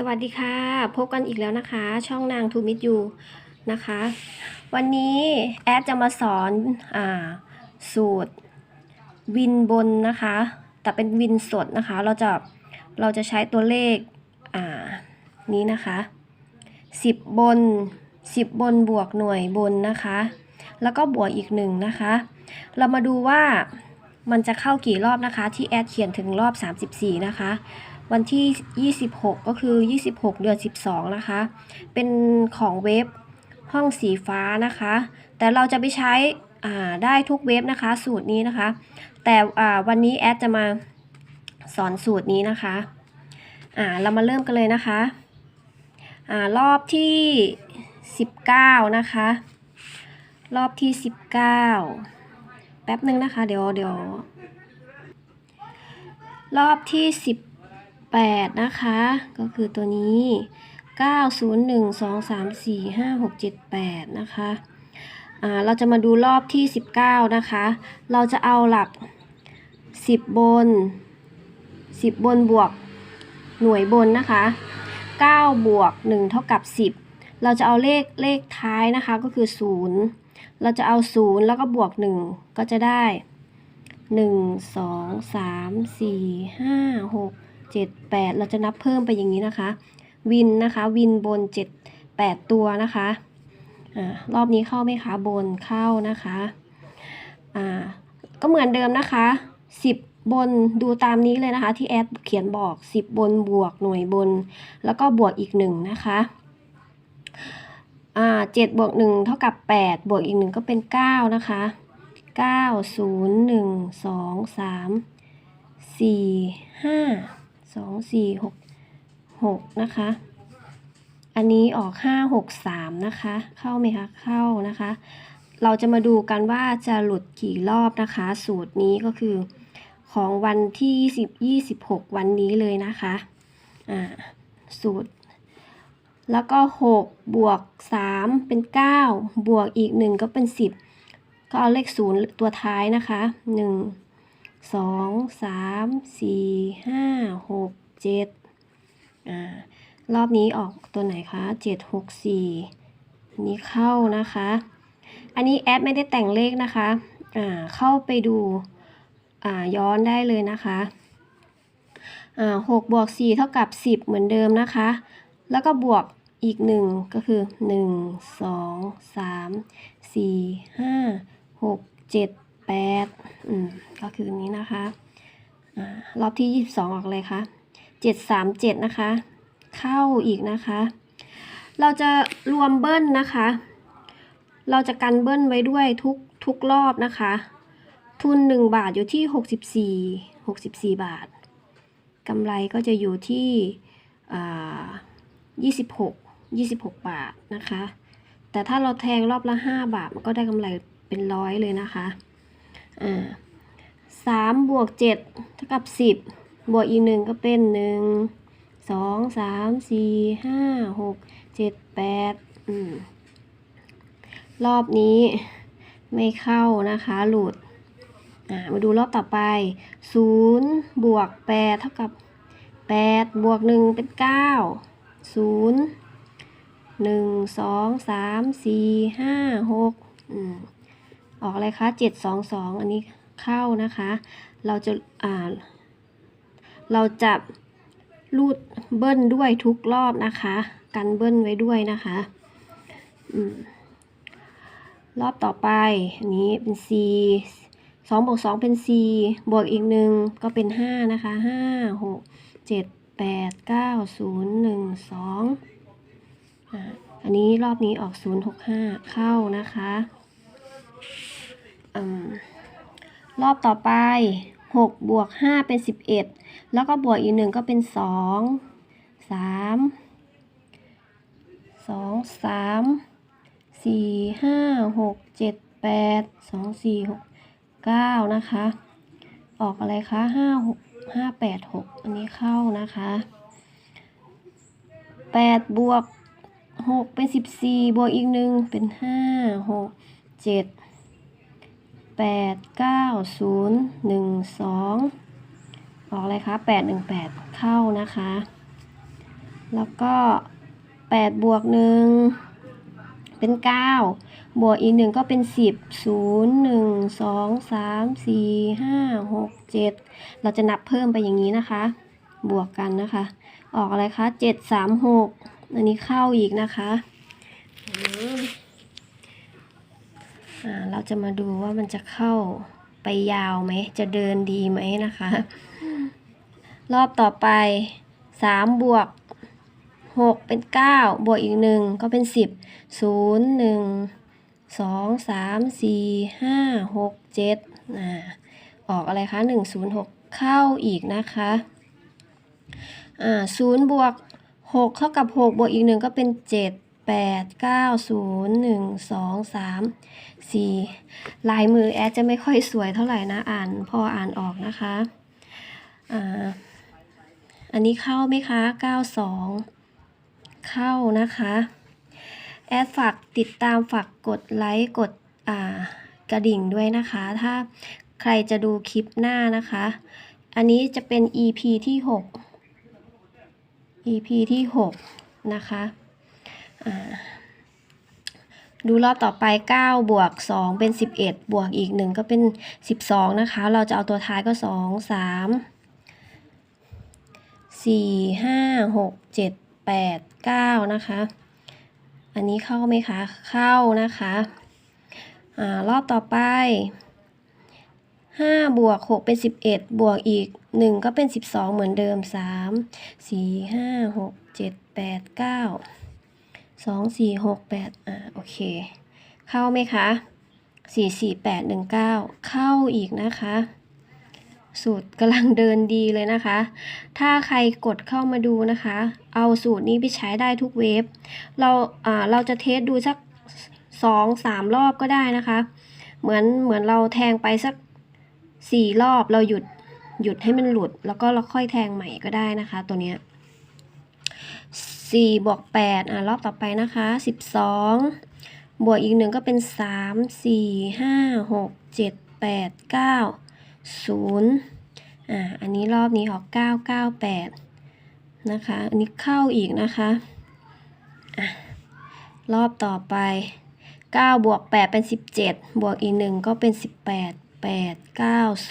สวัสดีค่ะ พบกันอีกแล้วนะคะ ช่องนางทูมิตยูนะคะ วันนี้แอดจะมาสอนอ่าสูตรวินบนนะคะ แต่เป็นวินสดนะคะ เราจะเราจะใช้ตัวเลขอ่านี้นะคะ 10 บน 10 บนบวกหน่วยบนนะคะ แล้วก็บวกอีกหนึ่งนะคะ เรามาดูว่ามันจะเข้ากี่รอบนะคะ ที่แอดเขียนถึงรอบ 34 นะคะ วันที่ 26 ก็คือ 26 เดือน 12 นะคะ เป็นของเว็บห้องสีฟ้านะคะ แต่เราจะไปใช้ได้ทุกเว็บนะคะ สูตรนี้นะคะ แต่วันนี้แอดจะมาสอนสูตรนี้นะคะเรามาเริ่มกันเลยนะคะอรอบที่ 19 นะคะ รอบที่ 19 แป๊บนึงนะคะ เดี๋ยวเดี๋ยวรอบที่ 8 นะคะ ก็คือตัวนี้ 901 2 3 4 5 6 7 8 นะคะอ่าเราจะมาดูรอบที่ 19 นะคะ เราจะเอาหลัก 10 บน 10 บนบวกหน่วยบนนะคะ 9 บวก 1 เท่ากับ 10 เราจะเอาเลขเลขท้ายนะคะก็คือ 0 เราจะเอา 0 แล้วก็บวก 1 ก็จะได้ 1 2 3 4 5 6 7 8 เราจะนับเพิ่มไปอย่างนี้นะคะ วินนะคะ วินบน 7 8 ตัวนะคะอ่ารอบนี้เข้าไหมคะ บนเข้านะคะอ่าก็เหมือนเดิมนะคะ 10 บนดูตามนี้เลยนะคะ ที่แอดเขียนบอก 10 บนบวกหน่วยบน แล้วก็บวกอีก1นะคะอ่า7บวก1เท่ากับ8บวกอีก1ก็เป็น9นะคะ9 0 1 2 3 4 5 2 4 6 6นะคะ อันนี้ออก5 6 3นะคะ เข้าไหมคะ เข้านะคะ เราจะมาดูกันว่าจะหลุดกี่รอบนะคะ สูตรนี้ก็คือของวันที่20 26วันนี้เลยนะคะ อ่า สูตร แล้วก็6บวก3เป็น9บวกอีก1ก็เป็น10ก็เอาเลข0ตัวท้ายนะคะ 1 2 3 4 5 6 7อ่ารอบนี้ออกตัวไหนคะ7 6 4อันนี้เข้านะคะ อันนี้แอดไม่ได้แต่งเลขนะคะอ่าเข้าไปดูอ่าย้อนได้เลยนะคะอ่า6บวก4เท่ากับ10เหมือนเดิมนะคะ แล้วก็บวกอีก1ก็คือ1 2 3 4 5 6 7 8อืมก็คือนี้นะคะอ่ารอบที่ 22 ออกเลยคะ7 3 7 นะคะ เข้าอีกนะคะ เราจะรวมเบิ้ลนะคะ เราจะกันเบิ้ลไว้ด้วยทุกทุกรอบนะคะ ทุน 1 บาทอยู่ที่ 64 64 บาทกำไรก็จะอยู่ที่อ่า26 26บาทนะคะ แต่ถ้าเราแทงรอบละ5บาท มันก็ได้กำไรเป็นร้อยเลยนะคะ อ่าสามบวกเจ็ดเท่ากับสิบบวกอีกหนึ่งก็เป็นหนึ่งสองสามสี่ห้าหกเจ็ดแปดรอบนี้ไม่เข้านะคะหลุดมาดูรอบต่อไปศูนย์บวกแปดเท่ากับแปดบวกหนึ่งเป็นเก้าศูนย์หนึ่งสองสามสี่ห้าหกอืม ออกอะไรคะเจ็ดสองสองอันนี้เข้านะคะ เราจะอ่าเราจะรูดเบิ้ลด้วยทุกรอบนะคะ กันเบิ้ลไว้ด้วยนะคะอรอบต่อไปอันนี้เป็น C สองบวกสองเป็น C บวกอีกหนึ่งก็เป็นห้านะคะห้าหกเจ็ดแปดเก้าศูนย์หนึ่งสองอ่าอันนี้รอบนี้ออกศูนย์หกห้าเข้านะคะ รอบต่อไปหกบวกห้าเป็นสิบเอ็ดแล้วก็บวกอีกหนึ่งก็เป็นสองสามสองสามสี่ห้าหกเจ็ดแปดสองสี่หกเก้านะคะ ออกอะไรคะห้าหกห้าแปดหกอันนี้เข้านะคะแปดบวกหกเป็นสิบสี่บวกอีกหนึ่งเป็นห้าหกเจ็ด แปดเก้าศูนย์หนึ่งสองออกอะไรคะแปดหนึ่งแปดเข้านะคะ แล้วก็แปดบวกหนึ่งเป็นเก้าบวกอีกหนึ่งก็เป็นสิบศูนย์หนึ่งสองสามสี่ห้าหกเจ็ดเราจะนับเพิ่มไปอย่างนี้นะคะ บวกกันนะคะ ออกอะไรคะเจ็ดสามหกอันนี้เข้าอีกนะคะ เราจะมาดูว่ามันจะเข้าไปยาวไหม จะเดินดีไหมนะคะ รอบต่อไปสามบวกหกเป็นเก้าบวกอีกหนึ่งก็เป็นสิบศูนย์หนึ่งสองสามสี่ห้าหกเจ็ดอ่าออกอะไรคะหนึ่งศูนย์หกเข้าอีกนะคะอ่าศูนย์บวกหกเท่ากับหกบวกอีกหนึ่งก็เป็นเจ็ด แปดเก้าศูนย์หนึ่งสองสามสี่ลายมือแอดจะไม่ค่อยสวยเท่าไหร่นะ อ่านพออ่านออกนะคะอ่าอันนี้เข้าไหมคะเก้าสองเข้านะคะ แอดฝากติดตามฝากกดไลค์กดอ่ากระดิ่งด้วยนะคะ ถ้าใครจะดูคลิปหน้านะคะ อันนี้จะเป็น EP ที่ 6 EP ที่ 6 นะคะ ดูรอบต่อไป 9 บวก 2 เป็น 11 บวกอีก 1 ก็เป็น 12 นะคะ เราจะเอาตัวท้ายก็ 2 3 4 5 6 7 8 9 นะคะ อันนี้เข้าไหมคะ เข้านะคะอารอบต่อไป 5 บวก 6 เป็น 11 บวกอีก 1 ก็เป็น 12 เหมือนเดิม 3 4 5 6 7 8 9 สองสี่หกแปดอ่าโอเค เข้าไหมคะสี่สี่แปดหนึ่งเก้าเข้าอีกนะคะ สูตรกำลังเดินดีเลยนะคะ ถ้าใครกดเข้ามาดูนะคะ เอาสูตรนี้ไปใช้ได้ทุกเว็บเราอ่าเราจะเทสดูสักสองสามรอบก็ได้นะคะ เหมือนเหมือนเราแทงไปสักสี่รอบเราหยุดหยุดให้มันหลุด แล้วก็เราค่อยแทงใหม่ก็ได้นะคะ ตัวเนี้ย สี่บวกแปดอะรอบต่อไปนะคะสิบสองบวกอีกหนึ่งก็เป็นสามสี่ห้าหกเจ็ดแปดเก้าศูนย์อ่าอันนี้รอบนี้ออกเก้าเก้าแปดนะคะ อันนี้เข้าอีกนะคะอะรอบต่อไป 9 บวก 8 เป็น 17 บวกอีก1ก็เป็น 18 8 9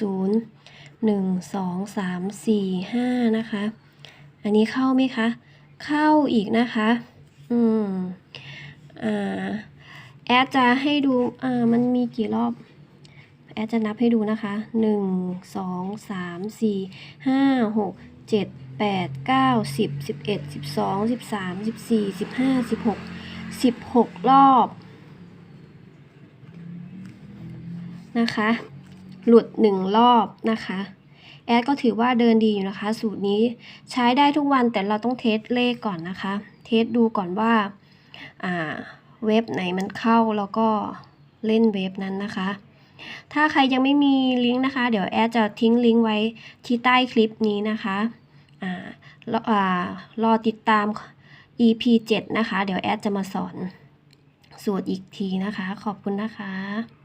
0 1 2 3 4 5 นะคะ อันนี้เข้าไหมคะ เข้าอีกนะคะ อืม อ่า แอดจะให้ดู อ่า มันมีกี่รอบ แอดจะนับให้ดูนะคะ หนึ่ง สอง สาม สี่ ห้า หก เจ็ด แปด เก้า สิบ สิบเอ็ด สิบสอง สิบสาม สิบสี่ สิบห้า สิบหก สิบหกรอบ นะคะ หลุดหนึ่งรอบนะคะ แอดก็ถือว่าเดินดีอยู่นะคะ สูตรนี้ใช้ได้ทุกวันแต่เราต้องเทสเลขก่อนนะคะ เทสดูก่อนว่าอ่าเว็บไหนมันเข้าแล้วก็เล่นเว็บนั้นนะคะ ถ้าใครยังไม่มีลิงก์นะคะ เดี๋ยวแอดจะทิ้งลิงก์ไว้ที่ใต้คลิปนี้นะคะอ่ารออ่ารอติดตาม EP 7 นะคะ เดี๋ยวแอดจะมาสอนสูตรอีกทีนะคะ ขอบคุณนะคะ